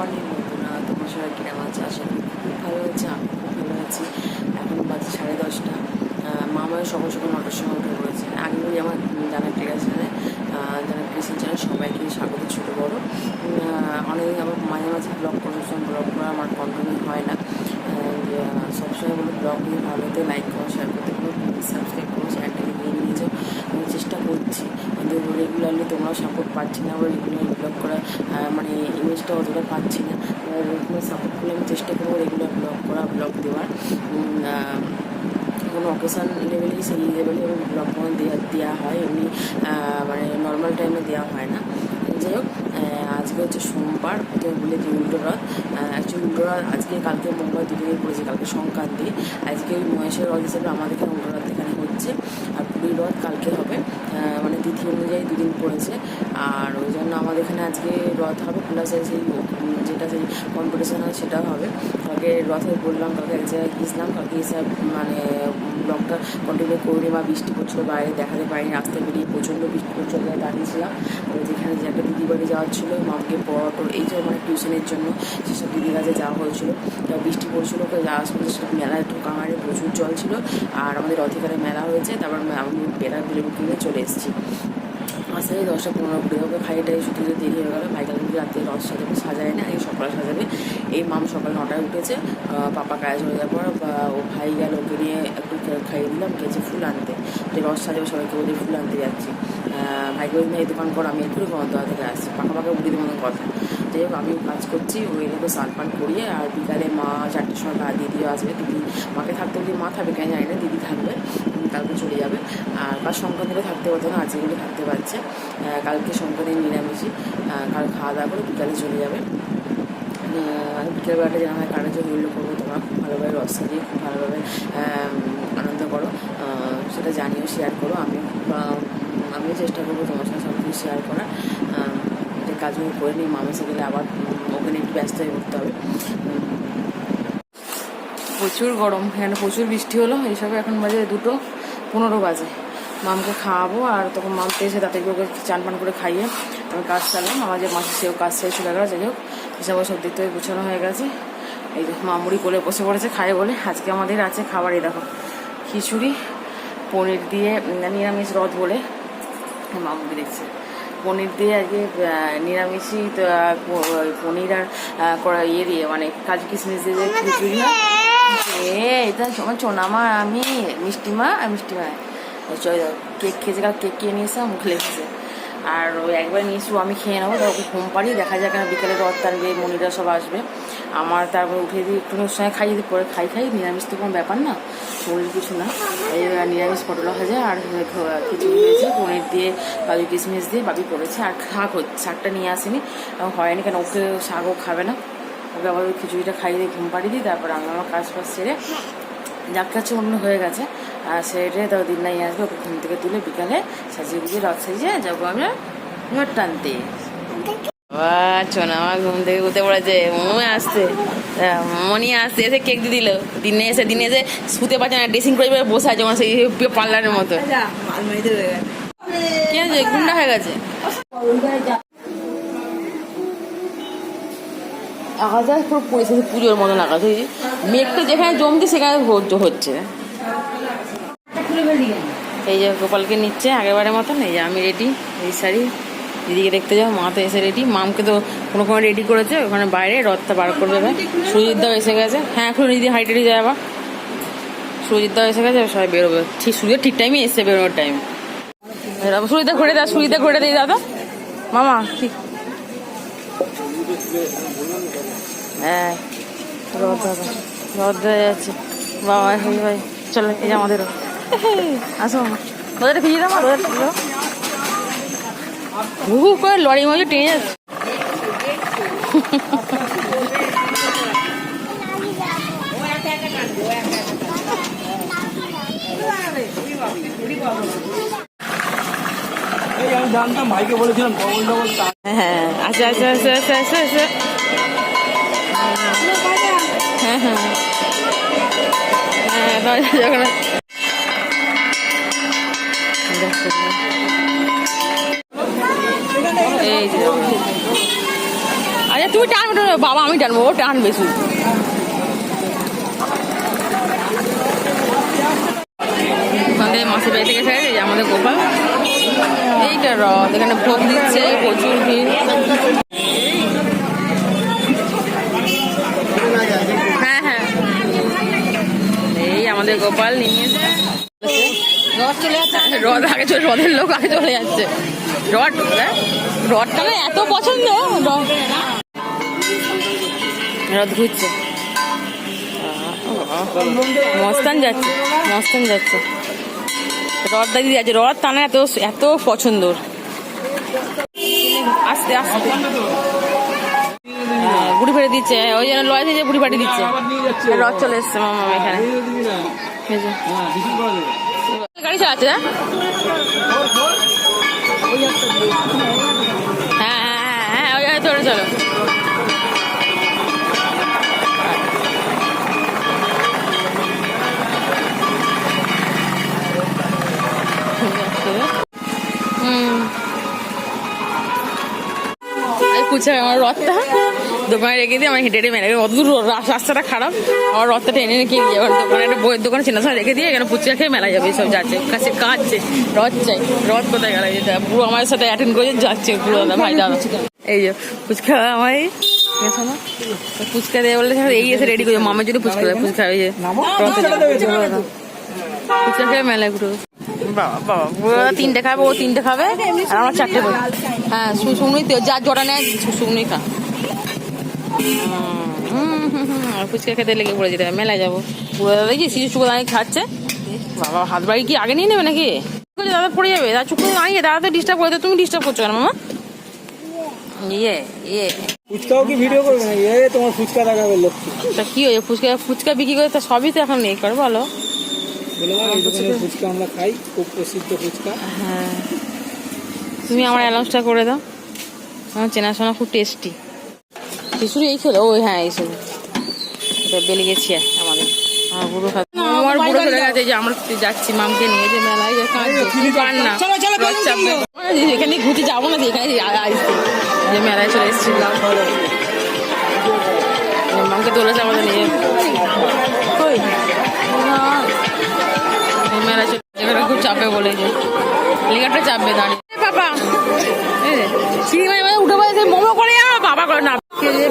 Morning বন্ধুরা। তোমার সবাই কিরম আছে? করি খুব ভালো আছে আমি খুব ভালো আছি। এখন বাজে সাড়ে দশটা। মামাও সকাল সকাল নটার সময় উঠে পড়েছে। আগে বলি আমার জানা চ্যানেলে জানা ক্রিয়েশন চ্যানেল সবাইকে স্বাগত ছোটো বড়ো। অনেকদিন আবার মাঝে মাঝে ব্লগ করছিলাম ব্লগ করা আমার কন্টিনিউ হয় না। সবসময় বলো ব্লগ নিয়ে ভালো হতে লাইক করো শেয়ার করতে পারো সাবস্ক্রাইব করো চ্যানেলটাকে নিয়ে নিয়ে যাও আমি চেষ্টা করছি কিন্তু রেগুলারলি তোমরাও সাপোর্ট পাচ্ছি না, আবার রেগুলার ব্লগ করা মানে ইমেজটা অতটা পাচ্ছি না। রেগুলার সাপোর্ট করলে আমি চেষ্টা করব রেগুলার ব্লগ করা ব্লগ দেওয়ার। কোনো অকেশান লেভেলেই সেই লেভেলে ব্লগ কোনো দেওয়া দেওয়া হয় এমনি মানে নর্মাল টাইমে দেওয়া হয় না। যাই হোক আজকে হচ্ছে সোমবার, প্রথমে বলে উল্টো রথ। অ্যাকচুয়ালি উল্টো রথ আজকে, কালকে মঙ্গলবার দুদিনই পড়েছে কালকে সংক্রান্তি। আজকে ওই মহেশের রথ হিসেবে আমাদের এখানে উল্টো হচ্ছে আর পুরীর রথ কালকে হবে। মানে তিথি অনুযায়ী দুদিন পড়েছে। আর ওই জন্য আমাদের এখানে আজকে রথ হবে প্লাস সেই যেটা সেই কম্পিটিশান হয় সেটাও হবে। কাউকে রথে বললাম কাউকে এক জায়গায় গিয়েছিলাম, কালকে এসে মানে ব্লগটা কন্টিনিউ করে বা বৃষ্টি পড়ছিল, বাইরে দেখাতে পারিনি রাস্তায় বেরিয়ে প্রচণ্ড বৃষ্টি পড়ছিল দাঁড়িয়েছিলাম। যেখানে যে একটা দিদি বাড়ি যাওয়ার ছিল মামকে পড়াটোর এই যে মানে টিউশনের জন্য সেসব দিদির কাছে যাওয়া হয়েছিল, তা বৃষ্টি পড়ছিল, তো যাওয়ার সময় সেসব মেলায় ঢোকা মারে প্রচুর জল ছিল। আর আমাদের অধিকারে মেলা হয়েছে, তারপর আমি বেলা বেরোবো কিনে চলে এসেছি। আসতে দশটা পনেরো কুড়ি হবে ভাইটাই শুধু দেরি হয়ে গেলো। ভাই কালকে রাত্রে রস সাজাবে, সাজায় না, এই সকালে সাজাবে। এই মাম সকাল নটায় উঠেছে পাপা কাজ হয়ে যাওয়ার পর বা ও ভাই গেল, ওকে নিয়ে একটু খাইয়ে দিলাম, গেছে ফুল আনতে। যে রস সাজাবে, সবাইকে বলে ফুল আনতে যাচ্ছি। ভাইকে ওই এই দোকান কর, আমি একটু গন্তব্য থেকে আসছি। পাকা পাকা বুড়ি মতো কথা। যাই হোক, আমি কাজ করছি ওই এলাকা স্নান পান করিয়ে, আর বিকালে মা চারটের সময় গা দিদিও আসবে। দিদি মাকে থাকতে বলি মা থাকবে? কেন জানি না, দিদি থাকবে। কালকে চলে যাবে। আর কাল সংক্রান্তিতে থাকতে পারতো না আজকেগুলো থাকতে পারছে। কালকে সংক্রান্তি নিরামিষই। কাল খাওয়া দাওয়া করে বিকালে চলে যাবে। বিকেলবেলাটা যেন হয় কারণে যে হইল করব তোমরা। খুব ভালোভাবে রস দিয়ে খুব ভালোভাবে আনন্দ করো। সেটা জানিও শেয়ার করো। আমি আমিও চেষ্টা করব তোমার সাথে সব কিছু শেয়ার করার। যে কাজগুলো করে নিই মামেসে গেলে আবার ওখানে একটু ব্যস্ত হয়ে পড়তে হবে। প্রচুর গরম, এখানে প্রচুর বৃষ্টি হলো। এইসবে এখন বাজে দুটো। পনেরো বাজে। মামকে খাওয়াবো আর তখন মামকে এসে তাতে ওকে চান পান করে খাইয়ে আমি কাজ চালাম আমার যে মাসে সেও কাজ শেষ হয়ে গেলো, যাই হোক হিসাব সব দিক থেকে গুছানো হয়ে গেছে। এই যে মামুড়ি কোলে বসে পড়েছে খায় বলে। আজকে আমাদের আছে খাবার, এই দেখো, খিচুড়ি, পনির দিয়ে নিরামিষ রথ বলে মামুকে দেখছে পনির দিয়ে আজকে নিরামিষই পনির আর ইয়ে দিয়ে মানে কাজু কিশমিশ দিয়ে খিচুড়ি এটা আমার চোনামা আমি মিষ্টিমা আর মিষ্টিমা কেক খেয়েছে কাল কেক কিনে নিয়ে এসে মুখে লেগেছে আর ওই একবার নিয়েছি আমি খেয়ে নেব তারপর ওকে ঘুম পাড়ি দেখা যাক না বিকেলে রথ টানবে মনিরা সব আসবে আমার তারপর উঠে দিয়ে একটু সঙ্গে খাই যদি পরে খাই খাই নিরামিষ তো কোনো ব্যাপার না শরীর কিছু না এই নিরামিষ পটলা ভাজা আর খিচুড়ি হয়েছে পনির দিয়ে কাজু কিশমিশ দিয়ে বাবি করেছে আর শাক হচ্ছে শাকটা নিয়ে আসেনি হয়নি কেন ওকে শাকও খাবে না ওকে আবার ওই খিচুড়িটা খাইয়ে দিয়ে ঘুম পাড়িয়ে দিই তারপর আমি আমার কাজ ফাজ সেরে যার কাছে অন্য হয়ে গেছে। আর সেরে তাও দিন নাই আসবে ওকে ঘুম থেকে তুলে বিকালে সাজিয়ে গুজিয়ে রথ সাজিয়ে যাব আমরা নোট টানতে। চোনা আমার ঘুম থেকে উঠে পড়েছে মনে মনি এসে কেক দিয়ে দিল। দিনে এসে দিনে এসে শুতে পারছে না ড্রেসিং করে বসে আছে আমার সেই পার্লারের মতো। কি হয়েছে? গুন্ডা হয়ে গেছে? আকাশটা পুরো পরিস্থিতি পুজোর মতন আকাশ হয়েছে মেঘটা যেখানে জমছে সেখানে ভোজ্য হচ্ছে। এই যে গোপালকে নিচ্ছে আগেরবারের মতন, এই যে আমি রেডি এই শাড়ি। দিদিকে দেখতে যাও, মা তো এসে রেডি মামকে তো কোনো কোনো রেডি করেছে, ওখানে বাইরে রথটা বার করবে। সুজিতদাও এসে গেছে। হ্যাঁ এখন দিদি হাইট যায় আবার। সুজিতদাও এসে গেছে, সবাই বেরোবে। ঠিক, সুজিত ঠিক টাইমে এসছে বেরোনোর টাইম সুজিতা ঘুরে দাও সুজিতা ঘুরে দিই দাদা মামা ঠিক হ্যাঁ রথ দাদা রথ দেওয়া যাচ্ছে। বাবা এই ভাই, চলো এই যে আমাদেরও। আসো রোদাটা ভিজিয়ে দাও রোদাটা ভিজিয়ে হু হু করে লড়ি মজা টেনে যাচ্ছে। জানতাম ভাইকে বলেছিলাম ডবল ডবল তার হ্যাঁ আচ্ছা আচ্ছা আচ্ছা আচ্ছা আচ্ছা আচ্ছা হ্যাঁ হ্যাঁ হ্যাঁ দরজা যখন এই যে আরে তুমি টানবে টানবে। বাবা আমি টানবো ও টানবে শুধু আমাদের মাসির বাড়ি থেকে গেছে আমাদের গোপাল। এইটা রথ এখানে ভোগ দিচ্ছে প্রচুর ভিড়। হ্যাঁ হ্যাঁ। এই আমাদের গোপাল নিয়েছে রথ চলে যাচ্ছে। রথ আগে চলে রথের লোক আগে চলে যাচ্ছে। রথ হ্যাঁ? রথটা না এত পছন্দ। রথ ঘুরছে। মস্তান যাচ্ছে মস্তান যাচ্ছে। রথ দাঁড়িয়ে যাচ্ছে রথ টানা এত এত পছন্দ। আস্তে আস্তে। হ্যাঁ, বুড়ি ফাটি দিচ্ছে। ওই জন্য লয় থেকে বুড়ি ফাটি দিচ্ছে। রথ চলে এসছে মামা এখানে। গাড়ি চালাচ্ছে হ্যাঁ? হ্যাঁ হ্যাঁ হ্যাঁ ওই গাড়ি চলে চলো। এই আমার রথটা দোকানে রেখে দিয়ে আমার হেঁটে হেঁটে মেরে দূর রাস্তাটা খারাপ। আমার রথটা টেনে রেখে গিয়ে এবার দোকানে একটা বইয়ের দোকানে চেনা সময় রেখে দিয়ে এখানে পুচকা খেয়ে মেলা যাবে। সব যাচ্ছে কাছে কাঁদছে রথ চাই রথ কোথায় গেল যেটা পুরো আমার সাথে অ্যাটেন্ড করে যাচ্ছে পুরো দাদা ভাই দাদা। এই যে ফুচকা আমার? ফুচকা দিয়ে বললে এই এসে রেডি করে মামার যদি ফুচকা দেয় ফুচকা ওই যে। ফুচকা খেয়ে মেলায় ঘুরো বাবা বাবা তিনটে খাবে ও তিনটে খাবে আর আমার চারটে খাবে। হ্যাঁ যা জটা নেয় খা। হুম, হুম, হুম, হুম, আর ফুচকা খেতে লেগে পড়ে যেতে হবে মেলায় যাব। পুরো দাদা কি শিশু দাঁড়িয়ে খাচ্ছে। বাবা হাত বাড়ি কি আগে নিয়ে নেবে নাকি? দাদা পড়ে যাবে দাদা চুপ করে দাঁড়িয়ে দাদা তো ডিস্টার্ব করে তুমি ডিস্টার্ব করছ কেন মামা? ইয়ে ইয়ে। ফুচকাও কি ভিডিও করবে না এ তোমার ফুচকা দেখাবে তা কি হয়েছে ফুচকা ফুচকা বিক্রি করে তা সবই তো এখন নেই করে বলো বলে দাও এই দোকানের ফুচকা আমরা খাই খুব প্রসিদ্ধ ফুচকা। হ্যাঁ। তুমি আমার অ্যালাউন্সটা করে দাও। আমার চেনাশোনা খুব টেস্টি শিশুর এই ছিল ওই হ্যাঁ এই ছিল এটা বেলে গেছি আমাদের। আমার বুড়ো আমার বুড়ো চলে গেছে যে আমরা যাচ্ছি মামকে নিয়ে যে মেলায় যে না। রথ চাপবে এই যে এখানে ঘুরতে যাব না এখানে আসছি। যে মেলায় চলে এসেছিলাম মামকে তুলেছে আমাদের নিয়ে। মেলা এখানে খুব চাপে বলে যে। লেগাটা চাপবে, দাঁড়িয়ে। বাবা চিংড়ি মাছ উঠে পড়েছে মোমো করে বাবা করে না।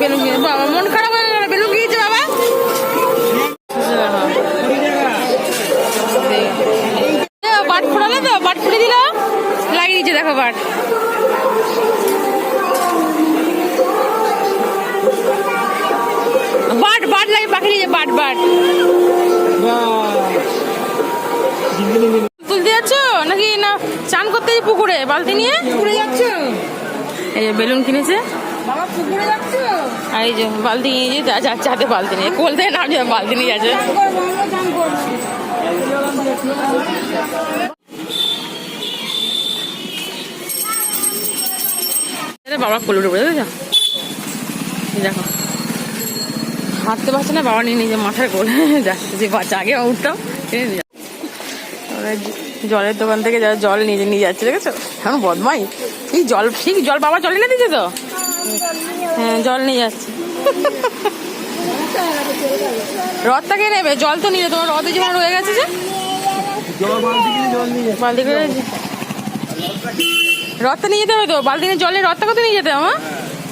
বেলুন কিনে, বাবা, মন খারাপ হয়ে গেল, বেলুন কিনেছে বাবা। বাট ফোড়ালে তো, বাট ফুটে দিল। লাগিয়ে দিচ্ছে দেখো বাট। বাট বাট লাগে পাখি দিয়েছে বাট বাট। তুলতে যাচ্ছ? নাকি না চান করতে পুকুরে? বালতি নিয়ে? পুকুরে যাচ্ছ? এই যে বেলুন কিনেছে। এই যে বালতি নিয়ে যাচ্ছে হাতে বালতি নিয়ে। কোল থেকে নাম বালতি নিয়ে যাচ্ছে। বাবা কোলে উঠে বুঝেছ? দেখো। হাঁটতে পারছে না বাবা নিয়ে নিজে মাথার কোলে। যাচ্ছে যে বাচ্চা আগে উঠতাম নিয়ে। তারপরে জলের দোকান থেকে যারা জল নিজে নিয়ে যাচ্ছে দেখেছ? এখন বদমাই। ঠিক জল ঠিক জল বাবা জল এনে দিচ্ছে তো? হ্যাঁ জল নিয়ে যাচ্ছে। রথটা কে নেবে? জল তো নিয়ে তোমার রথে যেমন রয়ে গেছে যে? বালতি জল নিয়ে করে রথটা নিয়ে যেতে হবে তো? বালতি নিয়ে জলের রথটা কত নিয়ে যেতে হবে আমার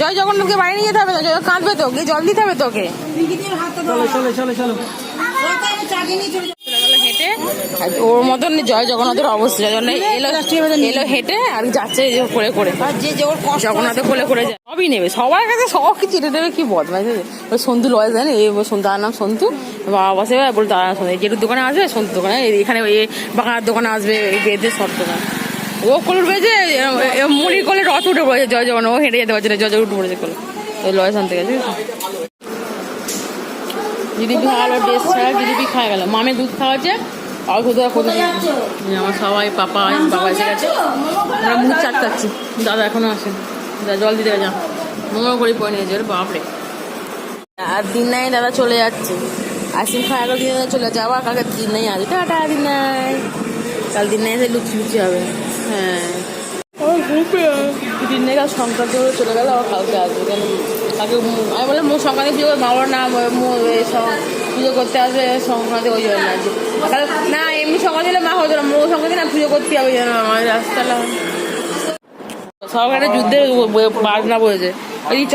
জয় জগন্নাথকে বাড়ি নিয়ে যেতে হবে তো? কাঁদবে তো? গিয়ে জল দিতে হবে তোকে? চলো চলো চলো চলো। ওর মতন জয় জগন্নাথের অবস্থা জগন্নাথ এলো এলো হেঁটে আর যাচ্ছে যে করে করে। আর যে যে ওর কষ্ট জগন্নাথে কোলে করে যায়। সবই নেবে সবার কাছে সব কিছু এটা দেবে কি বদমাই ওই সন্তু লয় জানে এই সন্তু তার নাম সন্তু। বাবা বসে বল তার নাম সন্তু যেটুর দোকানে আসবে সন্তু দোকানে এখানে এই বাংলার দোকানে আসবে এই বেদে সব দোকান। ও কোলে উঠেছে মুড়ির কোলে রথ উঠে পড়েছে জয় জগন্নাথ ও হেঁটে যেতে পারছে না জয় জয় উঠে পড়েছে কোলে। ওই লয় শান্তি গেছে জিলিপি খাওয়ালো বেশ ছাড়া জিলিপি খাওয়া গেল। মামে দুধ খাওয়াচ্ছে আর কোথাও কোথাও আমার সবাই পাপা বাবা এসে গেছে। আমরা মুখ চাটকাচ্ছি। দাদা এখনও আসেন। যা জল দিতে যা। নোংরা করে পড়ে নিয়েছে ওরে বাপরে। আর দিন নাই দাদা চলে যাচ্ছে। আইসক্রিম খাওয়া গেল দিন চলে যাচ্ছে আবার কালকে দিন নাই আসবে টাটা দিন নাই। কাল দিন নাই এসে লুচি লুচি হবে। হ্যাঁ। দিন নেই কাল সংক্রান্ত হয়ে চলে গেল আবার কালকে আসবে। কেন? তাকে আমি বললাম মো সংক্রান্তি পুজো মা না পুজো করতে আসবে সংক্রান্তি ওই জন্য। তাহলে না, এমনি সকাল হলে মা হতো না। মো সঙ্গে না পুজো করতে হবে যেন আমার রাস্তা সব একটা যুদ্ধের বাজনা বলেছে। ওই চ